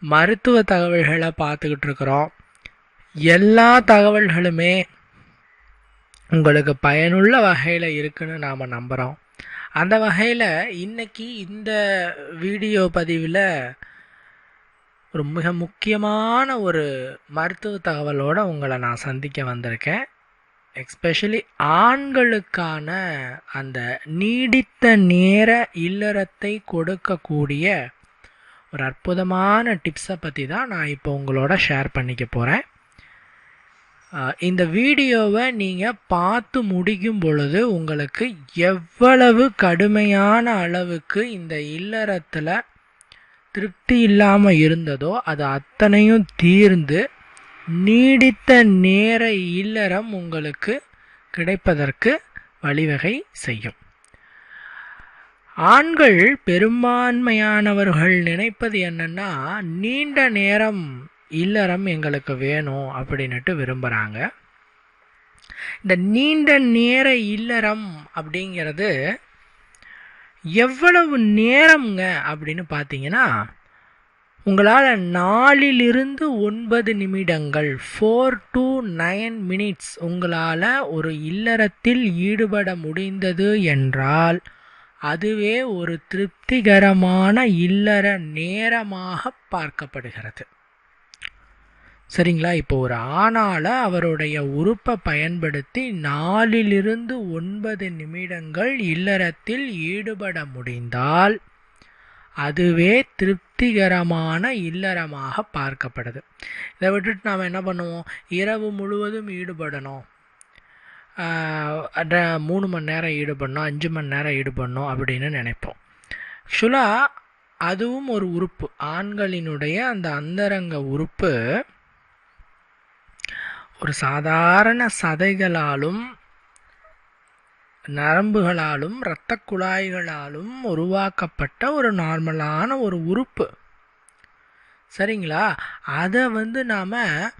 மருத்துவ தகவல்களை பார்த்துக்கிட்டு இருக்கிறோம். எல்லா தகவல்களுமே உங்களுக்கு பயனுள்ள வகையில் இருக்குன்னு நாம் நம்புகிறோம் அந்த வகையில் இன்னைக்கு இந்த வீடியோ பதிவில் ஒரு மிக முக்கியமான ஒரு மருத்துவ தகவலோடு உங்களை நான் சந்திக்க வந்திருக்கேன். எக்ஸ்பெஷலி ஆண்களுக்கான அந்த நீடித்த நேர இல்லறத்தை கொடுக்கக்கூடிய ஒரு அற்புதமான டிப்ஸை பற்றி தான் நான் இப்போ உங்களோட ஷேர் பண்ணிக்க போகிறேன் இந்த வீடியோவை நீங்கள் பார்த்து முடிக்கும் பொழுது உங்களுக்கு எவ்வளவு கடுமையான அளவுக்கு இந்த இல்லறத்தில் திருப்தி இல்லாமல் இருந்ததோ அது அத்தனையும் தீர்ந்து நீடித்த நேர இல்லறம் உங்களுக்கு கிடைப்பதற்கு வழிவகை செய்யும். ஆண்கள் பெரும்பான்மையானவர்கள் நினைப்பது என்னென்னா நீண்ட நேரம் இல்லறம் எங்களுக்கு வேணும் அப்படின்னுட்டு விரும்புகிறாங்க இந்த நீண்ட நேர இல்லறம் அப்படிங்கிறது எவ்வளவு நேரம்ங்க அப்படின்னு பார்த்தீங்கன்னா உங்களால் நாலிலிருந்து ஒன்பது நிமிடங்கள் ஃபோர் டு நைன் மினிட்ஸ் உங்களால் ஒரு இல்லறத்தில் ஈடுபட முடிந்தது என்றால் அதுவே ஒரு திருப்திகரமான இல்லற நேரமாக பார்க்கப்படுகிறது. சரிங்களா? இப்போ ஒரு ஆணால் அவருடைய உறுப்பை பயன்படுத்தி நாலிலிருந்து ஒன்பது நிமிடங்கள் இல்லறத்தில் ஈடுபட முடிந்தால் அதுவே திருப்திகரமான இல்லறமாக பார்க்கப்படுது. இதை விட்டுட்டு நாம் என்ன பண்ணுவோம்? இரவு முழுவதும் ஈடுபடணும். மூணு மணி நேரம் ஈடுபடணும் அஞ்சு மணி நேரம் ஈடுபடணும் அப்படின்னு நினைப்போம். ஆக்சுவலாக அதுவும் ஒரு உறுப்பு. ஆண்களினுடைய அந்த அந்தரங்க உறுப்பு ஒரு சாதாரண சதைகளாலும் நரம்புகளாலும் இரத்த குழாய்களாலும் உருவாக்கப்பட்ட ஒரு நார்மலான ஒரு உறுப்பு. சரிங்களா? அதை வந்து நாம்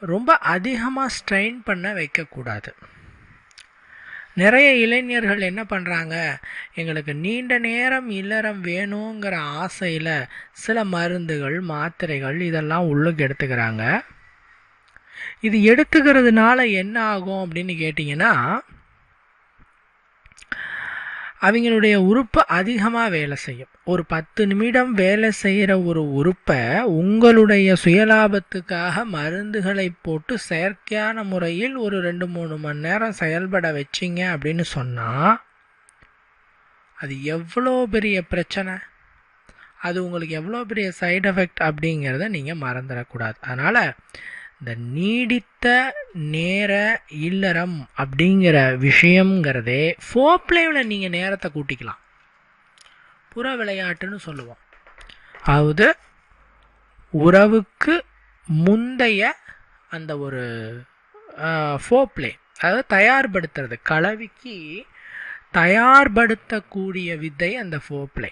ரொம்ப அதிகமாக ஸ்ட்ரெயின் பண்ண வைக்கக்கூடாது. நிறைய இளைஞர்கள் என்ன பண்ணுறாங்க எங்களுக்கு நீண்ட நேரம் இல்லறம் வேணுங்கிற ஆசையில் சில மருந்துகள் மாத்திரைகள் இதெல்லாம் உள்ளுக்கு எடுத்துக்கிறாங்க. இது எடுத்துக்கிறதுனால என்ன ஆகும் அப்படின்னு கேட்டிங்கன்னா அவங்களுடைய உறுப்பு அதிகமாக வேலை செய்யும். ஒரு பத்து நிமிடம் வேலை செய்கிற ஒரு உறுப்பை உங்களுடைய சுயலாபத்துக்காக மருந்துகளை போட்டு செயற்கையான முறையில் ஒரு ரெண்டு மூணு மணி நேரம் செயல்பட வச்சிங்க அப்படின்னு சொன்னால் அது எவ்வளோ பெரிய பிரச்சனை? அது உங்களுக்கு எவ்வளோ பெரிய சைடு எஃபெக்ட் அப்படிங்கிறத நீங்கள் மறந்துடக்கூடாது. அதனால் இந்த நீடித்த நேர இல்லறம் அப்படிங்கிற விஷயங்கிறதே ஃபோப்ளேவில் நீங்கள் நேரத்தை கூட்டிக்கலாம். புற விளையாட்டுன்னு சொல்லுவோம். அதாவது உறவுக்கு முந்தைய அந்த ஒரு ஃபோப்ளே அதாவது தயார்படுத்துறது கலவிக்கு தயார்படுத்தக்கூடிய வித்தை அந்த ஃபோப்ளே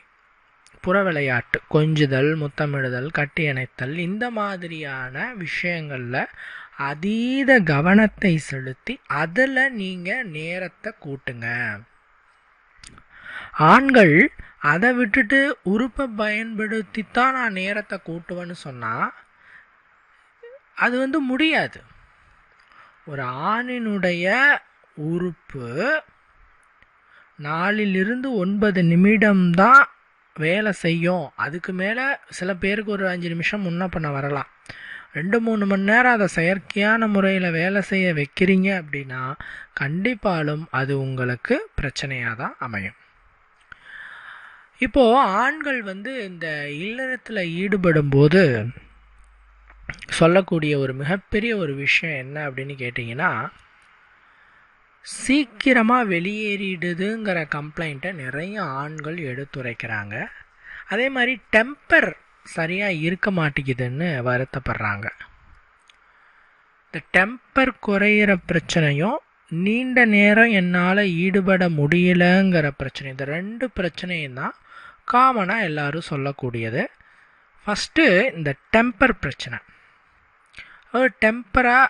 புற விளையாட்டு கொஞ்சுதல் முத்தமிடுதல் கட்டியணைத்தல் இந்த மாதிரியான விஷயங்களில் அதீத கவனத்தை செலுத்தி அதில் நீங்கள் நேரத்தை கூட்டுங்க. ஆண்கள் அதை விட்டுட்டு உறுப்பை பயன்படுத்தி தான் நான் நேரத்தை கூட்டுவேன்னு சொன்னால் அது வந்து முடியாது. ஒரு ஆணினுடைய உறுப்பு நாலிலிருந்து ஒன்பது நிமிடம்தான் வேலை செய்யும். அதுக்கு மேலே சில பேருக்கு ஒரு அஞ்சு நிமிஷம் முன்ன பண்ண வரலாம். ரெண்டு மூணு மணி நேரம் அதை செயற்கையான முறையில் வேலை செய்ய வைக்கிறீங்க அப்படின்னா கண்டிப்பாலும் அது உங்களுக்கு பிரச்சனையாக தான் அமையும். இப்போது ஆண்கள் வந்து இந்த இல்லறத்தில் ஈடுபடும் போது சொல்லக்கூடிய ஒரு மிகப்பெரிய ஒரு விஷயம் என்ன அப்படின்னு கேட்டிங்கன்னா சீக்கிரமாக வெளியேறிடுதுங்கிற கம்ப்ளைண்ட்டை நிறைய ஆண்கள் எடுத்துரைக்கிறாங்க. அதே மாதிரி டெம்பர் சரியாக இருக்க மாட்டேங்குதுன்னு வருத்தப்படுறாங்க. இந்த டெம்பர் குறையிற பிரச்சனையும் நீண்ட நேரம் என்னால் ஈடுபட முடியலங்கிற பிரச்சனை இந்த ரெண்டு பிரச்சனையும் தான் காமனாக எல்லாரும் சொல்லக்கூடியது. ஃபஸ்ட்டு இந்த டெம்பர் பிரச்சனை. ஒரு டெம்பராக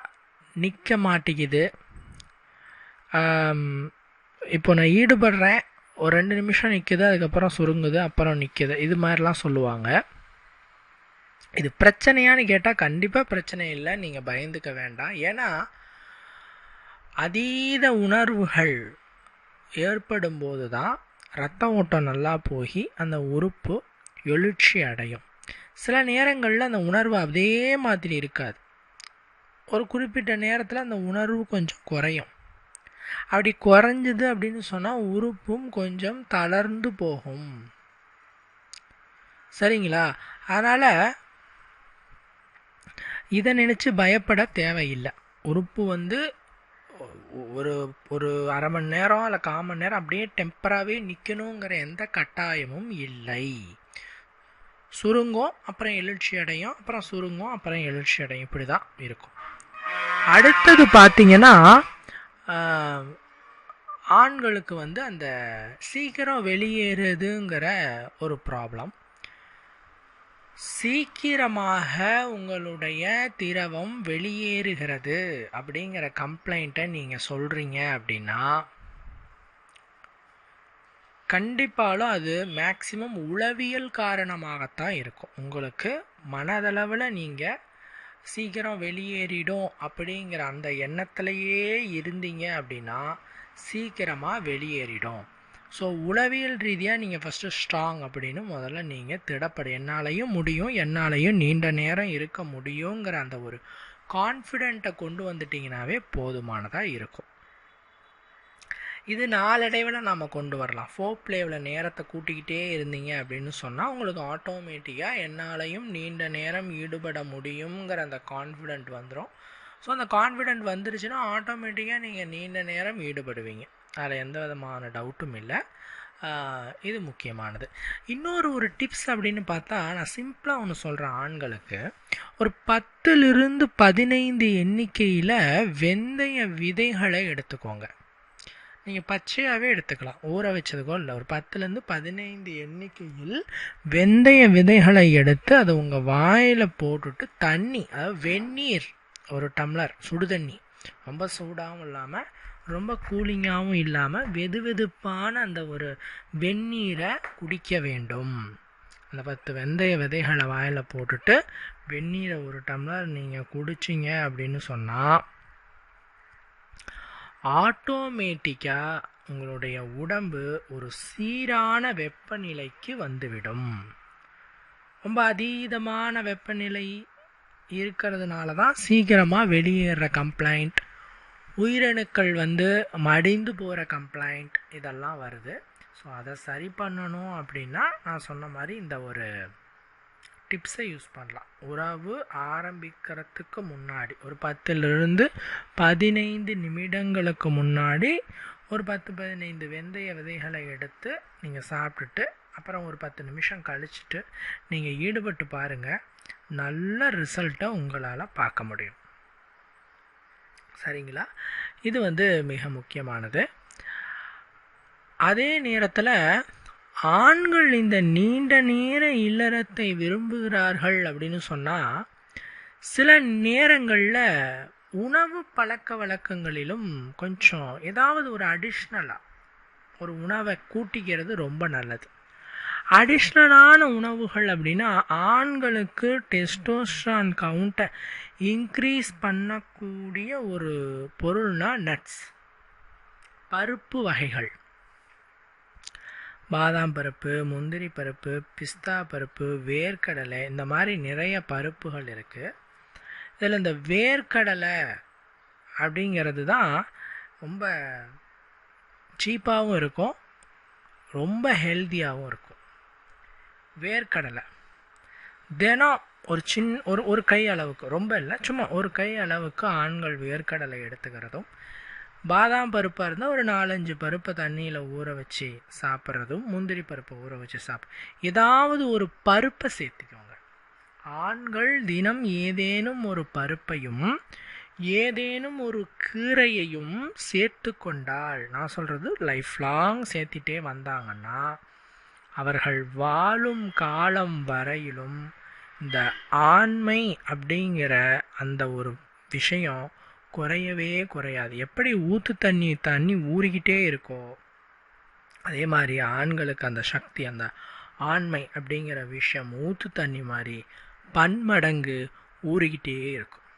நிற்க மாட்டேங்குது. இப்போ நான் ஈடுபடுறேன். ஒரு ரெண்டு நிமிஷம் நிற்குது அதுக்கப்புறம் சுருங்குது அப்புறம் நிற்குது இது மாதிரிலாம் சொல்லுவாங்க. இது பிரச்சனையான்னு கேட்டால் கண்டிப்பாக பிரச்சனை இல்லை. நீங்கள் பயந்துக்க வேண்டாம். ஏன்னா அதீத உணர்வுகள் ஏற்படும் போது தான் ரத்த ஓட்டம் நல்லா போய் அந்த உறுப்பு எழுச்சி அடையும். சில நேரங்களில் அந்த உணர்வு அதே மாதிரி இருக்காது. ஒரு குறிப்பிட்ட நேரத்தில் அந்த உணர்வு கொஞ்சம் குறையும். அப்படி குறைஞ்சது அப்படின்னு சொன்னால் உறுப்பும் கொஞ்சம் தளர்ந்து போகும். சரிங்களா? அதனால் இதை நினச்சி பயப்பட தேவையில்லை. உறுப்பு வந்து ஒரு ஒரு அரை மணி நேரம் இல்லை கால் மணி நேரம் அப்படியே டெம்பராகவே நிற்கணுங்கிற எந்த கட்டாயமும் இல்லை. சுருங்கும் அப்புறம் எழுச்சி அடையும் அப்புறம் சுருங்கும் அப்புறம் எழுச்சி அடையும். இப்படி தான் இருக்கும். அடுத்தது பார்த்தீங்கன்னா ஆண்களுக்கு வந்து அந்த சீக்கிரம் வெளியேறுதுங்கிற ஒரு ப்ராப்ளம் சீக்கிரமாக உங்களுடைய திரவம் வெளியேறுகிறது அப்படிங்கிற கம்ப்ளைண்ட்டை நீங்கள் சொல்கிறீங்க அப்படின்னா கண்டிப்பாலும் அது மேக்சிமம் உளவியல் காரணமாகத்தான் இருக்கும். உங்களுக்கு மனதளவில் நீங்கள் சீக்கிரம் வெளியேறிடும் அப்படிங்கிற அந்த எண்ணத்திலேயே இருந்தீங்க அப்படின்னா சீக்கிரமாக வெளியேறிடும். ஸோ உளவியல் ரீதியாக நீங்கள் ஃபஸ்ட்டு ஸ்ட்ராங் அப்படின்னு முதல்ல நீங்கள் திடப்படு. என்னாலையும் முடியும் என்னாலையும் நீண்ட நேரம் இருக்க முடியுங்கிற அந்த ஒரு கான்ஃபிடென்ட்டை கொண்டு வந்துட்டிங்கனாவே போதுமானதாக இருக்கும். இது நாளடைவில் நம்ம கொண்டு வரலாம். ஃபோர் பிளேவில் நேரத்தை கூட்டிக்கிட்டே இருந்தீங்க அப்படின்னு சொன்னால் உங்களுக்கு ஆட்டோமேட்டிக்காக என்னாலையும் நீண்ட நேரம் ஈடுபட முடியுங்கிற அந்த கான்ஃபிடென்ட் வந்துடும் ஸோ அந்த கான்ஃபிடென்ட் வந்துருச்சுன்னா ஆட்டோமேட்டிக்காக நீங்கள் நீண்ட நேரம் ஈடுபடுவீங்க. அதில் எந்த விதமான டவுட்டும் இல்லை. இது முக்கியமானது. இன்னொரு ஒரு டிப்ஸ் அப்படின்னு பார்த்தா நான் சிம்பிளாக ஒன்று சொல்கிறேன் ஆண்களுக்கு. ஒரு பத்துலேருந்து பதினைந்து எண்ணிக்கையில் வெந்தய விதைகளை எடுத்துக்கோங்க. நீங்கள் பச்சையாகவே எடுத்துக்கலாம். ஊற வச்சதுக்கோ இல்லை ஒரு பத்துலேருந்து பதினைந்து எண்ணிக்கையில் வெந்தய விதைகளை எடுத்து அதை உங்கள் வாயில் போட்டுட்டு தண்ணி அதாவது வெந்நீர் ஒரு டம்ளர் சுடு தண்ணி ரொம்ப சூடாகவும் இல்லாமல் ரொம்ப கூலிங்காகவும் இல்லாமல் வெது வெதுப்பான அந்த ஒரு வெந்நீரை குடிக்க வேண்டும். அந்த பத்து வெந்தய விதைகளை வாயில் போட்டுட்டு வெந்நீரை ஒரு டம்ளர் நீங்கள் குடிச்சிங்க அப்படின்னு சொன்னால் ஆட்டோமேட்டிக்காக உங்களுடைய உடம்பு ஒரு சீரான வெப்பநிலைக்கு வந்துவிடும். ரொம்ப அதீதமான வெப்பநிலை இருக்கிறதுனால தான் சீக்கிரமாக வெளியேற கம்ப்ளைண்ட் உயிரணுக்கள் வந்து மடிந்து போகிற கம்ப்ளைண்ட் இதெல்லாம் வருது. ஸோ அதை சரி பண்ணணும் அப்படின்னா நான் சொன்ன மாதிரி இந்த ஒரு டிப்ஸை யூஸ் பண்ணலாம். உறவு ஆரம்பிக்கிறதுக்கு முன்னாடி ஒரு பத்துலேருந்து பதினைந்து நிமிடங்களுக்கு முன்னாடி ஒரு பத்து பதினைந்து வெந்தய விதைகளை எடுத்து நீங்கள் சாப்பிட்டுட்டு அப்புறம் ஒரு பத்து நிமிஷம் கழிச்சிட்டு நீங்கள் ஈடுபட்டு பாருங்கள் நல்ல ரிசல்ட்டை உங்களால் பார்க்க முடியும். சரிங்களா? இது வந்து மிக முக்கியமானது. அதே நேரத்தில் ஆண்கள் இந்த நீண்ட நேர இல்லறத்தை விரும்புகிறார்கள் அப்படின்னு சொன்னால் சில நேரங்களில் உணவு பழக்க வழக்கங்களிலும் கொஞ்சம் ஏதாவது ஒரு அடிஷ்னலாக ஒரு உணவை கூட்டிக்கிறது ரொம்ப நல்லது. அடிஷ்னலான உணவுகள் அப்படின்னா ஆண்களுக்கு டெஸ்டோஸ்ட்ரான் கவுண்ட்டை இன்க்ரீஸ் பண்ணக்கூடிய ஒரு பொருள்னா நட்ஸ் பருப்பு வகைகள். பாதாம் பருப்பு முந்திரி பருப்பு பிஸ்தா பருப்பு வேர்க்கடலை இந்த மாதிரி நிறைய பருப்புகள் இருக்குது இதில் இந்த வேர்க்கடலை அப்படிங்கிறது தான் ரொம்ப சீப்பாகவும் இருக்கும் ரொம்ப ஹெல்த்தியாகவும் இருக்கும். வேர்க்கடலை. தினம் ஒரு சின் ஒரு ஒரு கை அளவுக்கு ரொம்ப இல்லை சும்மா ஒரு கை அளவுக்கு ஆண்கள் வேர்க்கடலை எடுத்துக்கிறதும் பாதாம் பருப்பாக இருந்தால் ஒரு நாலஞ்சு பருப்பை தண்ணியில் ஊற வச்சு சாப்பிட்றதும் முந்திரி பருப்பை ஊற வச்சு சாப்பிட் ஏதாவது ஒரு பருப்பை சேர்த்துக்கோங்க. ஆண்கள் தினம் ஏதேனும் ஒரு பருப்பையும் ஏதேனும் ஒரு கீரையையும் சேர்த்து கொண்டால் நான் சொல்கிறது லைஃப் லாங் சேர்த்திட்டே வந்தாங்கன்னா அவர்கள் வாழும் காலம் வரையிலும் இந்த ஆண்மை அப்படிங்கிற அந்த ஒரு விஷயம் குறையவே குறையாது. எப்படி ஊற்று தண்ணி தண்ணி ஊறிக்கிட்டே இருக்கோ அதே மாதிரி ஆண்களுக்கு அந்த சக்தி அந்த ஆண்மை அப்படிங்கிற விஷயம் ஊற்று தண்ணி மாதிரி பன்மடங்கு ஊறிக்கிட்டே இருக்கும்.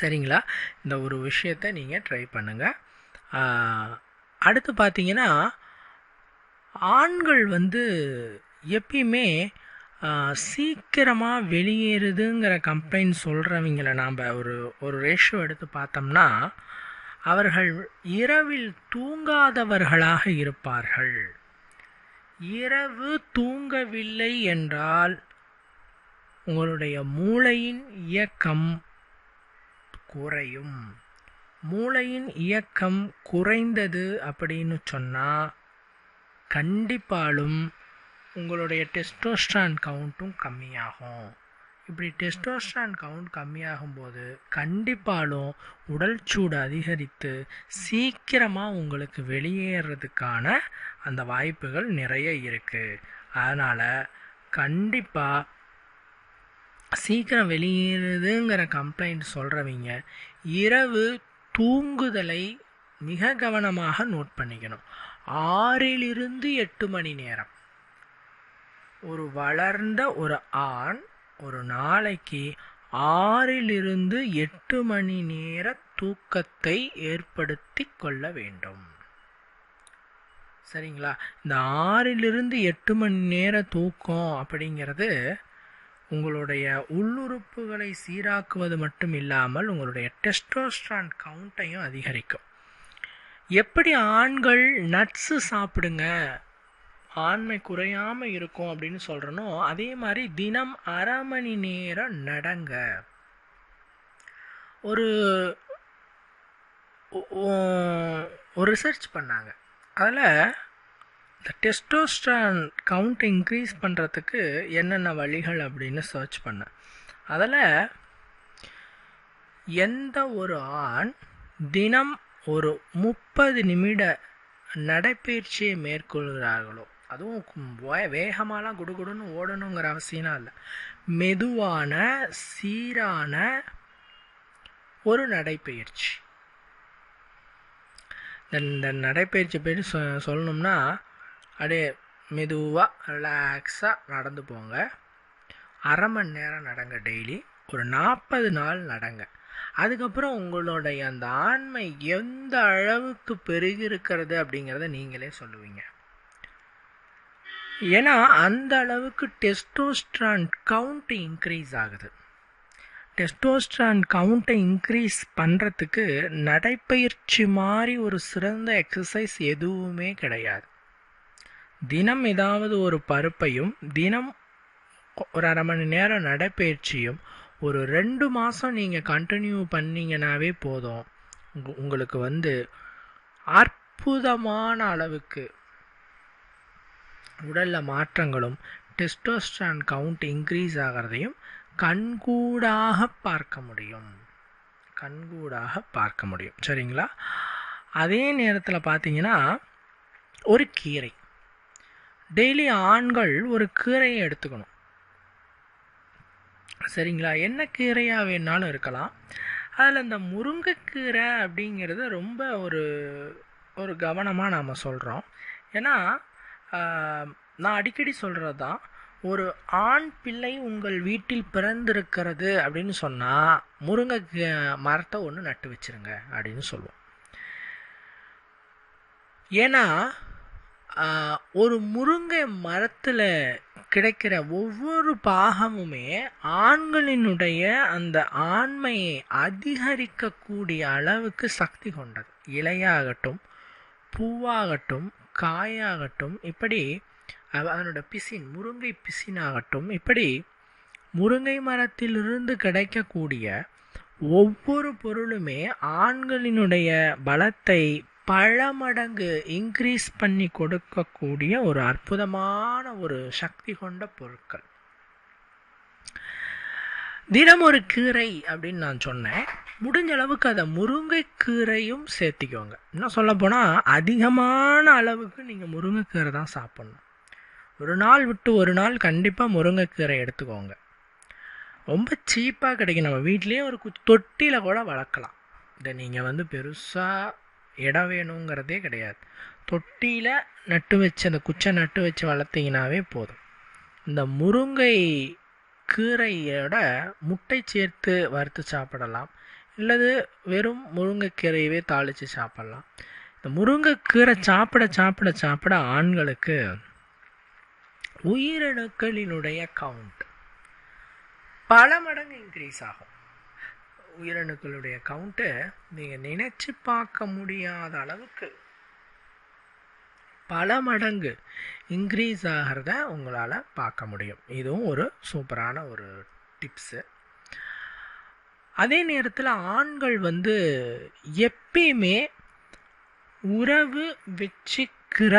சரிங்களா? இந்த ஒரு விஷயத்தை நீங்கள் ட்ரை பண்ணுங்கள் அடுத்து பார்த்தீங்கன்னா ஆண்கள் வந்து எப்பயுமே சீக்கிரமாக வெளியேறுதுங்கிற கம்ப்ளைண்ட் சொல்கிறவங்கள நாம் ஒரு ஒரு ரேஷியோ எடுத்து பார்த்தோம்னா அவர்கள் இரவில் தூங்காதவர்களாக இருப்பார்கள். இரவு தூங்கவில்லை என்றால் உங்களுடைய மூளையின் இயக்கம் குறையும். மூளையின் இயக்கம் குறைந்தது அப்படின்னு சொன்னால் கண்டிப்பாலும் உங்களுடைய டெஸ்டோஸ்ட்ரான் கவுண்ட்டும் கம்மியாகும். இப்படி டெஸ்டோஸ்ட்ரான் கவுண்ட் கம்மியாகும் போது கண்டிப்பாலும் உடல் சூடு அதிகரித்து சீக்கிரமாக உங்களுக்கு வெளியேறதுக்கான அந்த வாய்ப்புகள் நிறைய இருக்குது அதனால் கண்டிப்பாக சீக்கிரம் வெளியேறுதுங்கிற கம்ப்ளைண்ட் சொல்கிறவங்க இரவு தூங்குதலை மிக கவனமாக நோட் பண்ணிக்கணும். ஆறிலிருந்து எட்டு மணி நேரம். ஒரு வளர்ந்த ஒரு ஆண் ஒரு நாளைக்கு ஆறிலிருந்து எட்டு மணி நேர தூக்கத்தை ஏற்படுத்தி கொள்ள வேண்டும். சரிங்களா? இந்த ஆறிலிருந்து எட்டு மணி நேர தூக்கம் அப்படிங்கிறது உங்களுடைய உள்ளுறுப்புகளை சீராக்குவது மட்டும் இல்லாமல் உங்களுடைய டெஸ்டோஸ்ட்ரான் கவுண்ட்டையும் அதிகரிக்கும். எப்படி ஆண்கள் நட்ஸு சாப்பிடுங்க? ஆண்மை குறையாமல் இருக்கும் அப்படின்னு சொல்கிறனோ அதே மாதிரி தினம் அரை மணி நேரம் நடங்க. ஒரு ஒரு ரிசர்ச் பண்ணாங்க. அதில் இந்த டெஸ்டோஸ்டான் கவுண்ட் இன்க்ரீஸ் பண்ணுறதுக்கு என்னென்ன வழிகள் அப்படின்னு சர்ச் பண்ணேன். அதில் எந்த ஒரு ஆண் தினம் ஒரு முப்பது நிமிட நடைப்பயிற்சியை மேற்கொள்கிறார்களோ அதுவும் வேகமாலாம் குடுகுடுன்னு ஓடணுங்கிற அவசியம்லாம் இல்லை. மெதுவான சீரான ஒரு நடைப்பயிற்சி. இந்த நடைப்பயிற்சி பற்றி சொ சொல்லணும்னா அப்படியே மெதுவாக ரிலாக்ஸாக நடந்து போங்க. அரை மணி நேரம் நடங்க டெய்லி. ஒரு நாற்பது நாள் நடங்க. அதுக்கப்புறம் உங்களுடைய அந்த ஆண்மை எந்த அளவுக்கு பெருகி இருக்கிறது அப்படிங்கிறத நீங்களே சொல்லுவீங்க. ஏன்னா அந்த அளவுக்கு டெஸ்டோஸ்ட்ரான் கவுண்ட் இன்க்ரீஸ் ஆகுது. டெஸ்டோஸ்ட்ரான் கவுண்ட்டை இன்க்ரீஸ் பண்ணுறதுக்கு நடைப்பயிற்சி மாதிரி ஒரு சிறந்த எக்ஸசைஸ் எதுவுமே கிடையாது. தினம் ஏதாவது ஒரு பருப்பையும் தினம் ஒரு அரை மணி நேரம் நடைப்பயிற்சியும் ஒரு ரெண்டு மாதம் நீங்கள் கண்டினியூ பண்ணிங்கனாவே போதும். உங்களுக்கு வந்து அற்புதமான அளவுக்கு உடலில் மாற்றங்களும் டெஸ்டோஸ்ட்ரான் கவுண்ட் இன்க்ரீஸ் ஆகிறதையும் கண்கூடாக பார்க்க முடியும். கண்கூடாக பார்க்க முடியும். சரிங்களா? அதே நேரத்தில் பார்த்தீங்கன்னா ஒரு கீரை. டெய்லி ஆண்கள் ஒரு கீரையை எடுத்துக்கணும். சரிங்களா? என்ன கீரையாக வேணாலும் இருக்கலாம். அதில் இந்த முருங்கைக்கீரை அப்படிங்கிறது ரொம்ப ஒரு ஒரு கவனமாக நாம் சொல்கிறோம் ஏன்னா நான் அடிக்கடி சொல்கிறது தான் ஒரு ஆண் பிள்ளை உங்கள் வீட்டில் பிறந்திருக்கிறது அப்படின்னு சொன்னால் முருங்கை மரத்தை ஒன்று நட்டு வச்சுருங்க அப்படின்னு சொல்லுவோம். ஏன்னா ஒரு முருங்கை மரத்தில் கிடைக்கிற ஒவ்வொரு பாகமுமே ஆண்களினுடைய அந்த ஆண்மையை அதிகரிக்கக்கூடிய அளவுக்கு சக்தி கொண்டது. இலையாகட்டும் பூவாகட்டும் காயாகட்டும் இப்படி அதனோட பிசின் முருங்கை பிசினாகட்டும் இப்படி முருங்கை மரத்திலிருந்து கிடைக்கக்கூடிய ஒவ்வொரு பொருளுமே ஆண்களினுடைய பலத்தை பல மடங்கு இன்க்ரீஸ் பண்ணி கொடுக்கக்கூடிய ஒரு அற்புதமான ஒரு சக்தி கொண்ட பொருட்கள். தினம் ஒரு கீரை அப்படின்னு நான் சொன்னேன். முடிஞ்ச அளவுக்கு அதை முருங்கைக்கீரையும் சேர்த்திக்கோங்க. இன்னும் சொல்லப்போனால் அதிகமான அளவுக்கு நீங்கள் முருங்கைக்கீரை தான் சாப்பிட்ணும். ஒரு நாள் விட்டு ஒரு நாள் கண்டிப்பாக முருங்கைக்கீரை எடுத்துக்கோங்க. ரொம்ப சீப்பாக கிடைக்கும். நம்ம வீட்லேயே ஒரு தொட்டியில் கூட வளர்க்கலாம். இதை நீங்கள் வந்து பெருசாக இடம் வேணுங்கிறதே கிடையாது. தொட்டியில் நட்டு வச்சு அந்த குச்சை நட்டு வச்சு வளர்த்திங்கனாவே போதும். இந்த முருங்கை கீரையோட முட்டை சேர்த்து வறுத்து சாப்பிடலாம். இல்லது வெறும் முருங்கைக்கீரையவே தாளித்து சாப்பிட்லாம். இந்த முருங்கைக்கீரை சாப்பிட சாப்பிட சாப்பிட ஆண்களுக்கு உயிரணுக்களினுடைய கவுண்ட் பல மடங்கு இன்க்ரீஸ் ஆகும். உயிரணுக்களுடைய கவுண்ட்டு நீங்கள் நினச்சி பார்க்க முடியாத அளவுக்கு பல மடங்கு இன்க்ரீஸ் ஆகிறத உங்களால் பார்க்க முடியும். இதுவும் ஒரு சூப்பரான ஒரு டிப்ஸு அதே நேரத்தில் ஆண்கள் வந்து எப்பயுமே உறவு வச்சுக்கிற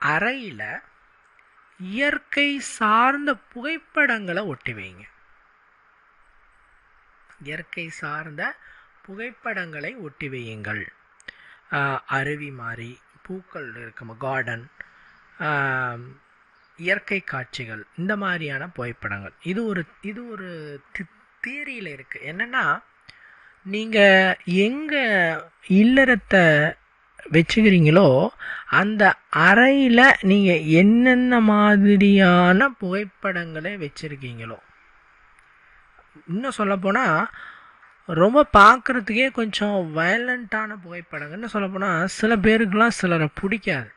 அறையில் இயற்கை சார்ந்த புகைப்படங்களை ஒட்டி வைங்க. இயற்கை சார்ந்த புகைப்படங்களை ஒட்டி வையுங்கள். அருவி மாதிரி பூக்கள் இருக்கும் கார்டன் இயற்கை காட்சிகள் இந்த மாதிரியான புகைப்படங்கள். இது ஒரு இது ஒரு தியரியில் இருக்குது என்னென்னா நீங்கள் எங்கே இல்லறத்தை வச்சுக்கிறீங்களோ அந்த அறையில் நீங்கள் என்னென்ன மாதிரியான புகைப்படங்களை வச்சுருக்கீங்களோ. இன்னும் சொல்லப்போனால் ரொம்ப பார்க்குறதுக்கே கொஞ்சம் வயலண்ட்டான புகைப்படங்கள்னு சொல்லப்போனால் சில பேருக்கெலாம் சிலரை பிடிக்காது.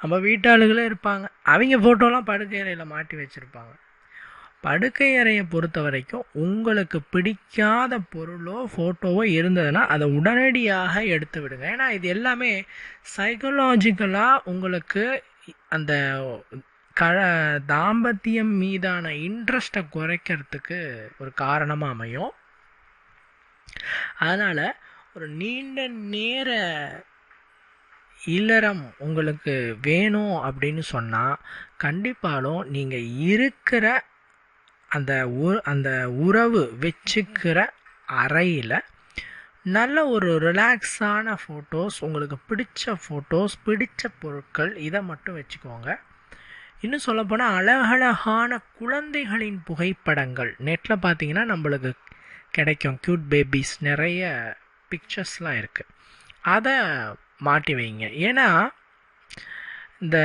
நம்ம வீட்டாளுகளே இருப்பாங்க. அவங்க ஃபோட்டோலாம் படுக்கையில மாட்டி வச்சுருப்பாங்க. படுக்கை அறையை பொறுத்த வரைக்கும் உங்களுக்கு பிடிக்காத பொருளோ ஃபோட்டோவோ இருந்ததுன்னா அதை உடனடியாக எடுத்து விடுங்க. ஏன்னா இது எல்லாமே சைக்கலாஜிக்கலாக உங்களுக்கு அந்த க தாம்பத்தியம் மீதான இன்ட்ரெஸ்ட்டை குறைக்கிறதுக்கு ஒரு காரணமாக அமையும். அதனால் ஒரு நீண்ட நேர இல்லறம் உங்களுக்கு வேணும் அப்படின்னு சொன்னால் கண்டிப்பாலும் நீங்கள் இருக்கிற அந்த உ அந்த உறவு வச்சுக்கிற அறையில் நல்ல ஒரு ரிலாக்ஸான ஃபோட்டோஸ் உங்களுக்கு பிடிச்ச ஃபோட்டோஸ் பிடிச்ச பொருட்கள் இதை மட்டும் வச்சுக்கோங்க. இன்னும் சொல்லப்போனால் அழகழகான குழந்தைகளின் புகைப்படங்கள். நெட்டில் பார்த்தீங்கன்னா நம்மளுக்கு கிடைக்கும். க்யூட் பேபிஸ் நிறைய பிக்சர்ஸ்லாம் இருக்குது அதை மாட்டி வைங்க. ஏன்னா இந்த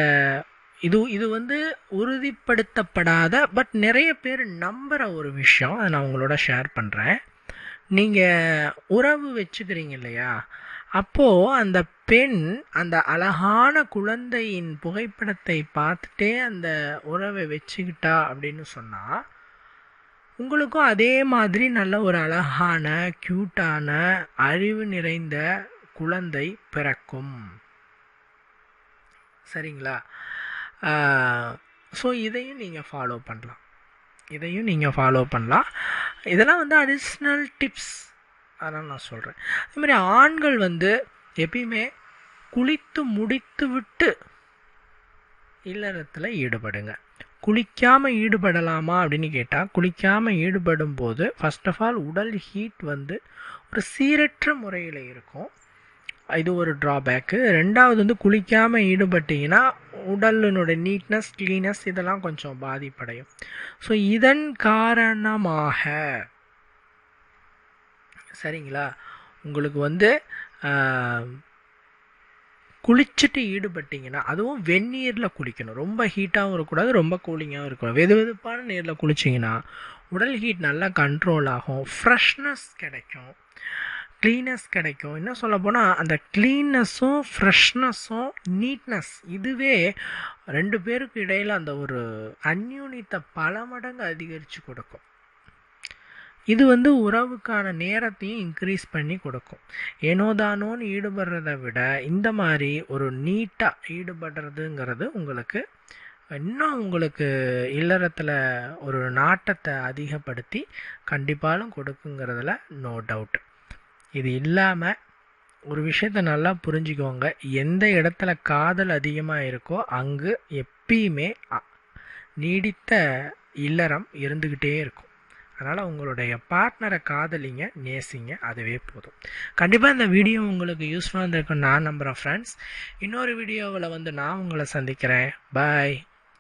இது இது வந்து உறுதிப்படுத்தப்படாத பட் நிறைய பேர் நம்புகிற ஒரு விஷயம். அதை நான் உங்களோட ஷேர் பண்ணுறேன் நீங்கள் உறவு வச்சுக்கிறீங்க இல்லையா? அப்போது அந்த பெண் அந்த அழகான குழந்தையின் புகைப்படத்தை பார்த்துட்டே அந்த உறவை வச்சுக்கிட்டா அப்படின்னு சொன்னால் உங்களுக்கும் அதே மாதிரி நல்ல ஒரு அழகான க்யூட்டான அறிவு நிறைந்த குழந்தை பிறக்கும். சரிங்களா? ஸோ இதையும் நீங்கள் ஃபாலோ பண்ணலாம். இதையும் நீங்கள் ஃபாலோ பண்ணலாம். இதெல்லாம் வந்து அடிஷ்னல் டிப்ஸ் அதனால் நான் சொல்கிறேன் அதே மாதிரி ஆண்கள் வந்து எப்பயுமே குளித்து முடித்து விட்டு இல்லறத்தில் ஈடுபடுங்க. குளிக்காமல் ஈடுபடலாமா அப்படின்னு கேட்டால் குளிக்காமல் ஈடுபடும் போது ஃபஸ்ட் ஆஃப் ஆல் உடல் ஹீட் வந்து ஒரு சீரற்ற முறையில் இருக்கும். இது ஒரு ட்ராபேக்கு ரெண்டாவது வந்து குளிக்காமல் ஈடுபட்டிங்கன்னா உடலினுடைய நீட்னஸ் க்ளீனஸ் இதெல்லாம் கொஞ்சம் பாதிப்படையும். ஸோ இதன் காரணமாக சரிங்களா? உங்களுக்கு வந்து குளிச்சுட்டு ஈடுபட்டிங்கன்னா அதுவும் வெந்நீரில் குளிக்கணும். ரொம்ப ஹீட்டாகவும் இருக்கக்கூடாது ரொம்ப கூலிங்காகவும் இருக்கணும் வெது வெதுப்பான நீரில் குளிச்சிங்கன்னா உடல் ஹீட் நல்லா கண்ட்ரோல் ஆகும். ஃப்ரெஷ்னஸ் கிடைக்கும். க்ளீனஸ் கிடைக்கும். என்ன சொல்ல போனால் அந்த க்ளீன்னஸும் ஃப்ரெஷ்னஸும் நீட்னஸ் இதுவே ரெண்டு பேருக்கு இடையில் அந்த ஒரு அந்யூனித்தை பல மடங்கு அதிகரித்து கொடுக்கும். இது வந்து உறவுக்கான நேரத்தையும் இன்க்ரீஸ் பண்ணி கொடுக்கும். ஏனோதானோன்னு ஈடுபடுறத விட இந்த மாதிரி ஒரு நீட்டாக ஈடுபடுறதுங்கிறது உங்களுக்கு இன்னும் உங்களுக்கு இல்லறத்தில் ஒரு நாட்டத்தை அதிகப்படுத்தி கண்டிப்பாலும் கொடுக்குங்கிறதுல நோ டவுட் இது இல்லாமல் ஒரு விஷயத்த நல்லா புரிஞ்சுக்கோங்க. எந்த இடத்துல காதல் அதிகமாக இருக்கோ அங்கு எப்பயுமே நீடித்த இல்லறம் இருந்துக்கிட்டே இருக்கும். அதனால் உங்களுடைய பார்ட்னரை காதலிங்க நேசிங்க அதுவே போதும். கண்டிப்பாக இந்த வீடியோ உங்களுக்கு யூஸ்ஃபுல்லாக இருந்திருக்குன்னு நான் நம்புகிறேன் ஃப்ரெண்ட்ஸ் இன்னொரு வீடியோவில் வந்து நான் உங்களை சந்திக்கிறேன். பாய்